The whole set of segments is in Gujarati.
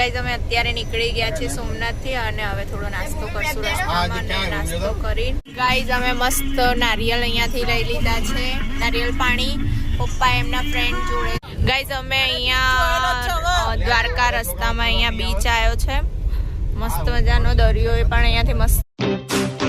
ગાઈઝ અમે અત્યારે નીકળી ગયા છીએ સોમનાથથી અને હવે થોડો નાસ્તો કરશું રસ્તામાં નાસ્તો કરી ગાઈઝ અમે મસ્ત નારિયેલ અહીંયાથી લઈ લીધા છે. નારિયેલ પાણી પપ્પા એમના ફ્રેન્ડ જોડે. ગાઈઝ અમે અહીંયા દ્વારકા રસ્તામાં અહીંયા બીચ આવ્યો છે. મસ્ત મજાનો દરિયો એ પણ અહીંયાથી મસ્ત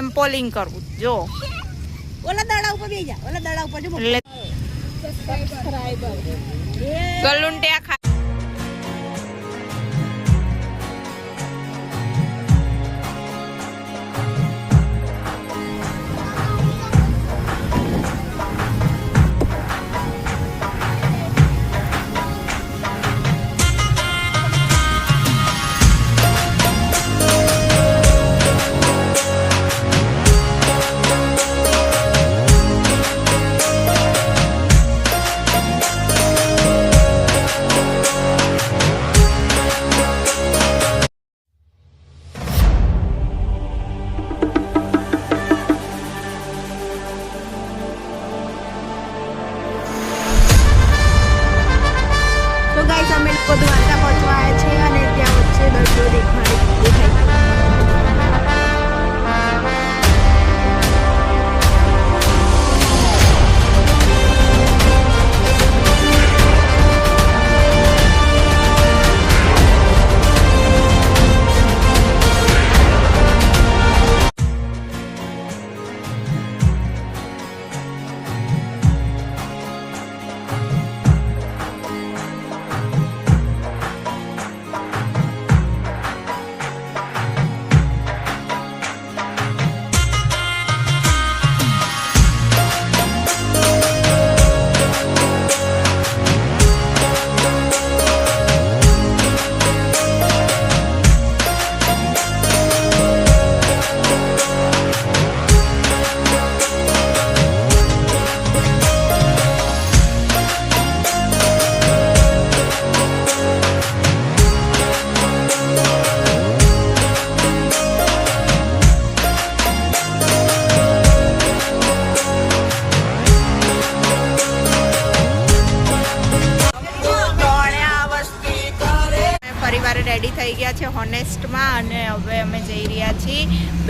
અહીંયા કરવું. જો. ઓલા દાડા ઉપર બેજા ઓલા દાડા ઉપર જો. ગલુંટિયા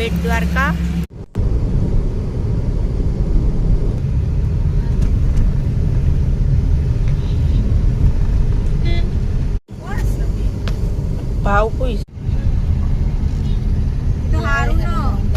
બેટ દ્વારકા ભાવ કોઈ તો હારું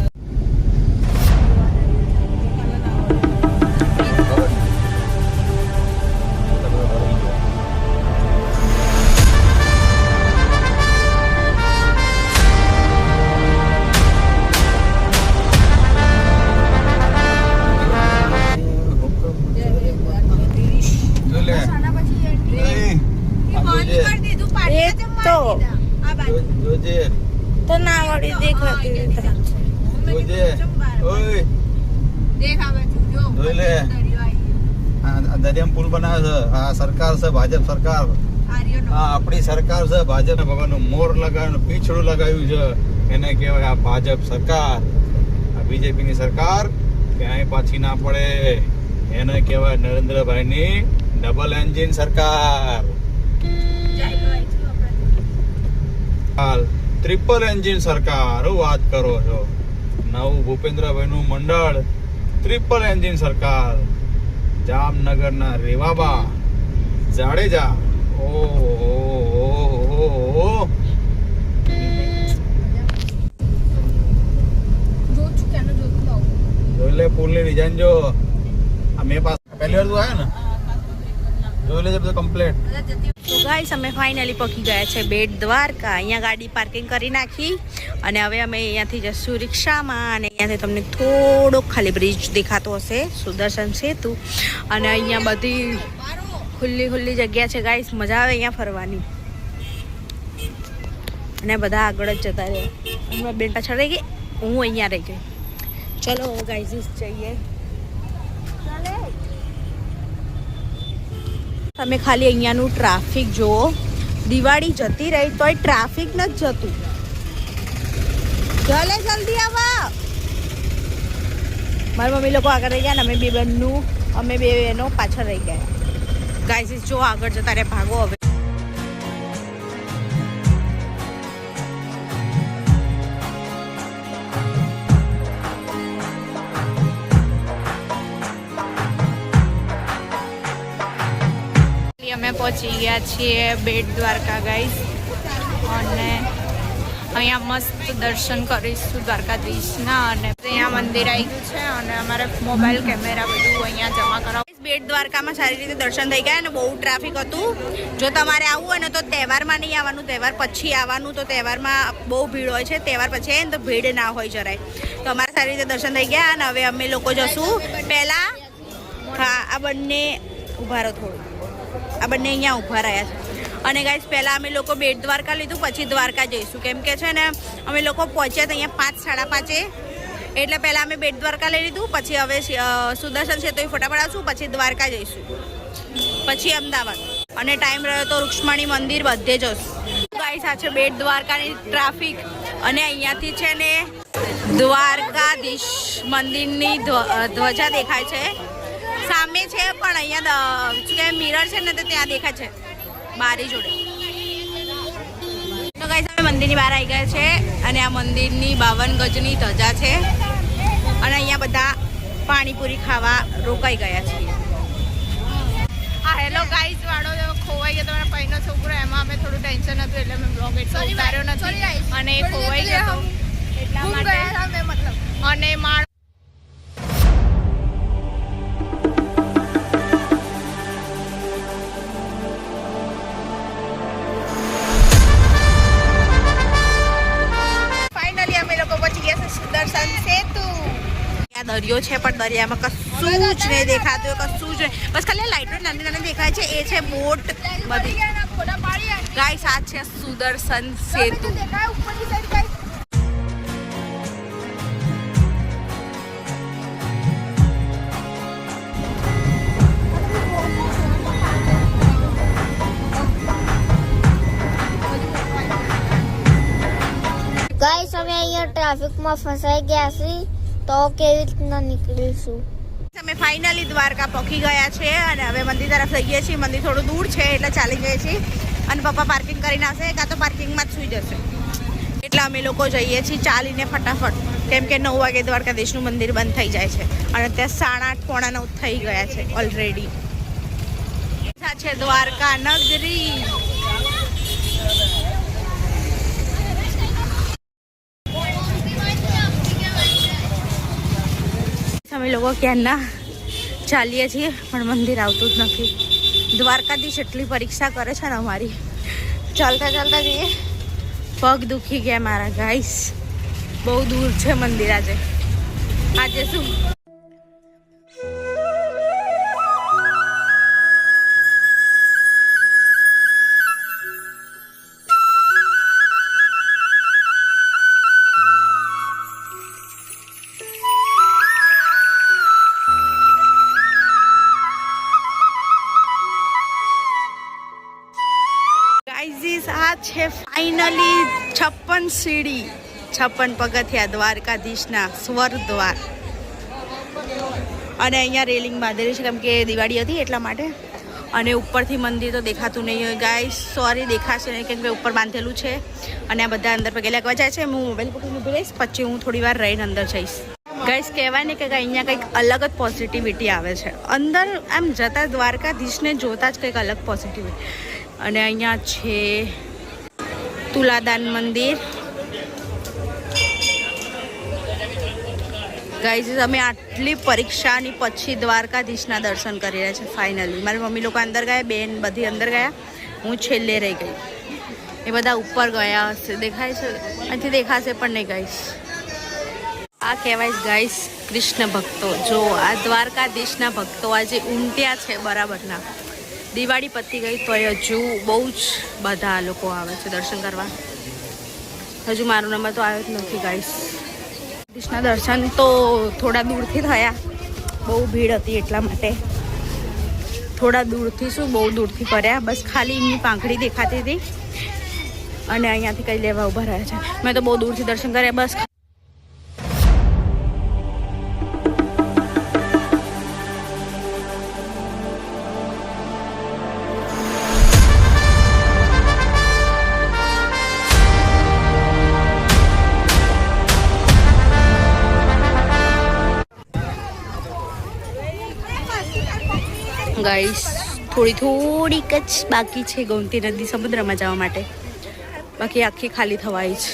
વળી દેખાતી આ આ દરિયામાં પુલ બનાવે છે. આ સરકાર છે ભાજપ સરકાર. આ આપણી સરકાર છે ભાજપ. ભગવાનનું મોર લગાવ્યું પીછડું લગાવ્યું છે. એને કહેવાય આ ભાજપ સરકાર. બીજેપી ની સરકાર ક્યાંય પાછી ના પડે. એને કહેવાય નરેન્દ્રભાઈ ની ડબલ એન્જિન સરકાર હાલ. ટ્રિપલ એન્જિન સરકાર વાત કરો છો. નવું ભૂપેન્દ્રભાઈનું મંડળ ટ્રિપલ એન્જિન સરકાર. જામનગરના રેવાબા, જાડેજા. ઓ જોઈ લે પુલની ડિઝાઇન જો. આ મેં પાસે પહેલી વાર તું આવ્યો ને. જોઈ લેજે બધું કમ્પ્લીટ તો ગાઈસ, અમે ફાઇનલી પહોંચી ગયા છે બેટ દ્વારકા. અહીંયા ગાડી પાર્કિંગ કરી નાખી અને હવે અમે અહીંયાથી જશું રિક્ષામાં અને અહીંયાથી તમને થોડોક ખાલી બ્રિજ દેખાતો હશે. સુદર્શન સેતુ અને અહીંયા બધી ખુલ્લી ખુલ્લી જગ્યા છે ગાઈસ. મજા આવે અહીંયા ફરવાની. અને બધા આગળ જ જતા રહ્યા અને બેન પાછળ રહી ગઈ. હું અહીંયા રહી ગઈ. ચલો ગાઈઝ જઈએ. તમે ખાલી અહીંયાનું ટ્રાફિક જુઓ. દિવાળી જતી રહી તોય ટ્રાફિક નથી જતું. ચલે જલ્દી આવા. મારી મમ્મી લોકો આગળ રહી ગયા ને અમે બે બહેનનું, અમે બે એનો પાછળ રહી ગયા. ગાઈસીસ જો આગળ જતા રે ભાગો હવે. અમે પહોંચી ગયા છીએ બેટ દ્વારકા ગાઈસ અને અહીંયા મસ્ત દર્શન કરીશું દ્વારકાધીશના અને અહીંયા મંદિર આવી ગયું છે અને અમારે મોબાઈલ, કેમેરા બધું અહીંયા જમા કરાવ બેટ દ્વારકામાં સારી રીતે દર્શન થઈ ગયા અને બહુ ટ્રાફિક હતું. જો તમારે આવવું હોય ને તો તહેવારમાં નહીં આવવાનું, તહેવાર પછી આવવાનું, તો તહેવારમાં બહુ ભીડ હોય છે. તહેવાર પછી આવીને તો ભીડ ના હોય જરાય. તો અમારે સારી રીતે દર્શન થઈ ગયા અને હવે અમે લોકો જશું. પહેલાં હા, આ બંને ઊભા રહો થોડું. આ બંને અહીંયા ઊભા રહ્યા છે. અને ગાઈસ પહેલાં અમે લોકો બેટ દ્વારકા લીધું, પછી દ્વારકા જઈશું. કેમ કે છે ને, અમે લોકો પહોંચ્યા તો અહીંયા પાંચ, સાડા પાંચે. એટલે પહેલાં અમે બેટ દ્વારકા લઈ લીધું, પછી હવે સુદર્શન છે તો એ ફોટા પડાવશું, પછી દ્વારકા જઈશું. પછી અમદાવાદ. અને ટાઈમ રહ્યો તો રૂક્ષ્મણી મંદિર બધે જશું ગાઈસ આ છે બેટ દ્વારકાની ટ્રાફિક. અને અહીંયાથી છે ને દ્વારકાધીશ મંદિરની ધ્વજા દેખાય છે. સામે છે પણ અહીંયા શું કહેવાય મિરર છે ને તો ત્યાં દેખાય છે. બારી જોડે. તો ગાઈસ અમે મંદિરની બહાર આવી ગયા છે અને આ મંદિરની બાવન ગજની ધજા છે. અને અહીંયા બધા પાણીપુરી ખાવા રોકાઈ ગયા છે. આ હેલો ગાઈસ વાળો ખોવાઈ ગયો તમારા પૈનો છોકરો એમાં અમે થોડું ટેન્શન હતું એટલે મેં બ્લોગ એટલો ઉતાર્યો નથી. અને ખોવાઈ ગયો એટલા માટે. અને માળ ત્યાં દરિયો છે, પણ દરિયામાં કશું જ નહીં દેખાતું કશું જ નહીં. બસ ખાલી લાઇટો નાની નાની દેખાય છે, એ છે બોટ બધી. ગાઈસ આ છે સુદર્શન સેતુ. ગાઈસ અમે અહીંયા ટ્રાફિકમાં ફસાઈ ગયા છીએ. તો કેવી રીતના નીકળીશું? અમે ફાઇનલી દ્વારકા પહોંચી ગયા છે અને હવે મંદિર તરફ જઈએ છીએ. મંદિર થોડું દૂર છે એટલે ચાલી જઈએ છીએ. અને પપ્પા પાર્કિંગ કરીને આવશે. કાં તો પાર્કિંગમાં જ સુઈ જશે. એટલે અમે લોકો જઈએ છીએ ચાલીને ફટાફટ. કેમ કે નવ વાગે દ્વારકાધીશનું મંદિર બંધ થઈ જાય છે. અને ત્યાં સાડા આઠ પોણા નવ થઈ ગયા છે ઓલરેડી છે દ્વારકા નગરી. અમે લોકો ક્યારના ચાલીએ છીએ, પણ મંદિર આવતું જ નથી. દ્વારકાધીશ એટલી પરીક્ષા કરે છે ને અમારી. ચાલતા ચાલતા જઈએ. પગ દુખી ગયા મારા ગાઈસ બહુ દૂર છે મંદિર આજે. આજે શું? ગાઈઝીસ આ છે ફાઇનલી છપ્પન સીડી, છપ્પન પગથિયા દ્વારકાધીશના સ્વર દ્વાર અને અહીંયા રેલિંગ બાંધેલી છે, કેમ કે દિવાળી હતી એટલા માટે. અને ઉપરથી મંદિર તો દેખાતું નહીં હોય. ગાય સોરી દેખાશે નહીં, કેમ કે ઉપર બાંધેલું છે. અને આ બધા અંદર પગે લાગવા જાય છે. હું મોબાઈલ પકડીને ઊભી રહીશ, પછી હું થોડી વાર રહીને અંદર જઈશ. ગાઈસ કહેવાય ને કે અહીંયા કંઈક અલગ જ પોઝિટિવિટી આવે છે. અંદર આમ જતા દ્વારકાધીશને જોતા જ કંઈક અલગ પોઝિટિવિટી અને અહીંયા છે તુલાદાન મંદિર. ગાઈઝ અમે આટલી પરીક્ષાની પછી દ્વારકાધીશના દર્શન કરી રહ્યા છે ફાઇનલી મારી મમ્મી લોકો અંદર ગયા, બેન બધી અંદર ગયા. હું છેલ્લે રહી ગઈ. એ બધા ઉપર ગયા. હશે દેખાય છે? અહીંથી દેખાશે પણ નહીં ગાઈશ આ કહેવાય ગાઈશ કૃષ્ણ ભક્તો. જો આ દ્વારકાધીશના ભક્તો આજે ઉમટ્યા છે બરાબરના. દિવાળી પતી ગઈ તો હજુ બહુ જ બધા લોકો આવે છે દર્શન કરવા. હજુ મારો નંબર તો આવ્યો જ નથી ગાઈસ કૃષ્ણ દર્શન તો થોડા દૂરથી થયા. બહુ ભીડ હતી એટલા માટે. થોડા દૂરથી શું, બહુ દૂરથી કર્યા બસ ખાલી એમની પાંખડી દેખાતી હતી. અને અહીંયાથી કંઈ લેવા ઊભા રહ્યા છે. મેં તો બહુ દૂરથી દર્શન કર્યા. બસ ગાઈસ થોડી થોડીક જ બાકી છે ગોમતી નદી સમુદ્રમાં જવા માટે. બાકી આખી ખાલી થવાય છે.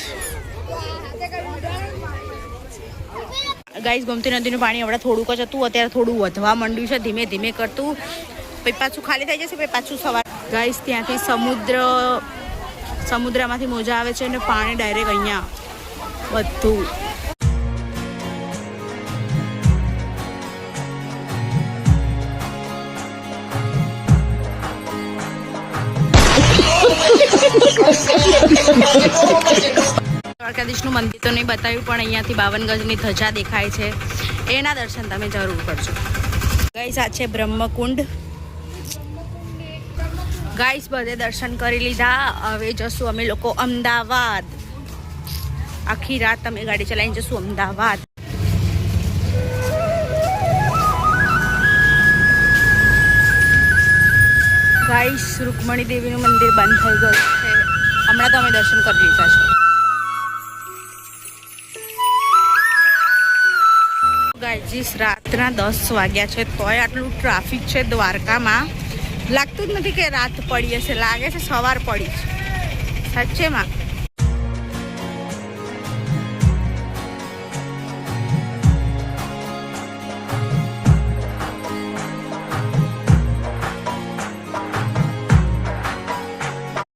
ગાઈસ ગોમતી નદીનું પાણી હમણાં થોડુંક જ હતું, અત્યારે થોડું વધવા માંડ્યું છે. ધીમે ધીમે કરતું. પછી પાછું ખાલી થઈ જશે, પછી પાછું સવાર. ગાઈસ ત્યાંથી સમુદ્ર, સમુદ્રમાંથી મોજા આવે છે અને પાણી ડાયરેક્ટ અહીંયા બધું. દ્વારકાધીશનું મંદિર તો નહીં બતાવ્યું, પણ અહીંયાથી બાવન ધજા દેખાય છે. એના દર્શન તમે જરૂર કરજો. ગાઈસ, આ છે બ્રહ્મકુંડ. ગાઈસ, બધે દર્શન કરી લીધા. હવે જશું અમે લોકો અમદાવાદ. આખી રાત અમે ગાડી ચલાવીને જશું અમદાવાદ. ગાઈસ, રૂકમણી દેવીનું મંદિર બંધ થઈ ગયું છે. હમણાં તો અમે દર્શન કરી લીધા છે. ગાયજીસ રાતના દસ વાગ્યા છે. તોય આટલું ટ્રાફિક છે દ્વારકામાં. લાગતું જ નથી કે રાત પડી હશે. લાગે છે સવાર પડી છે. સાચેમાં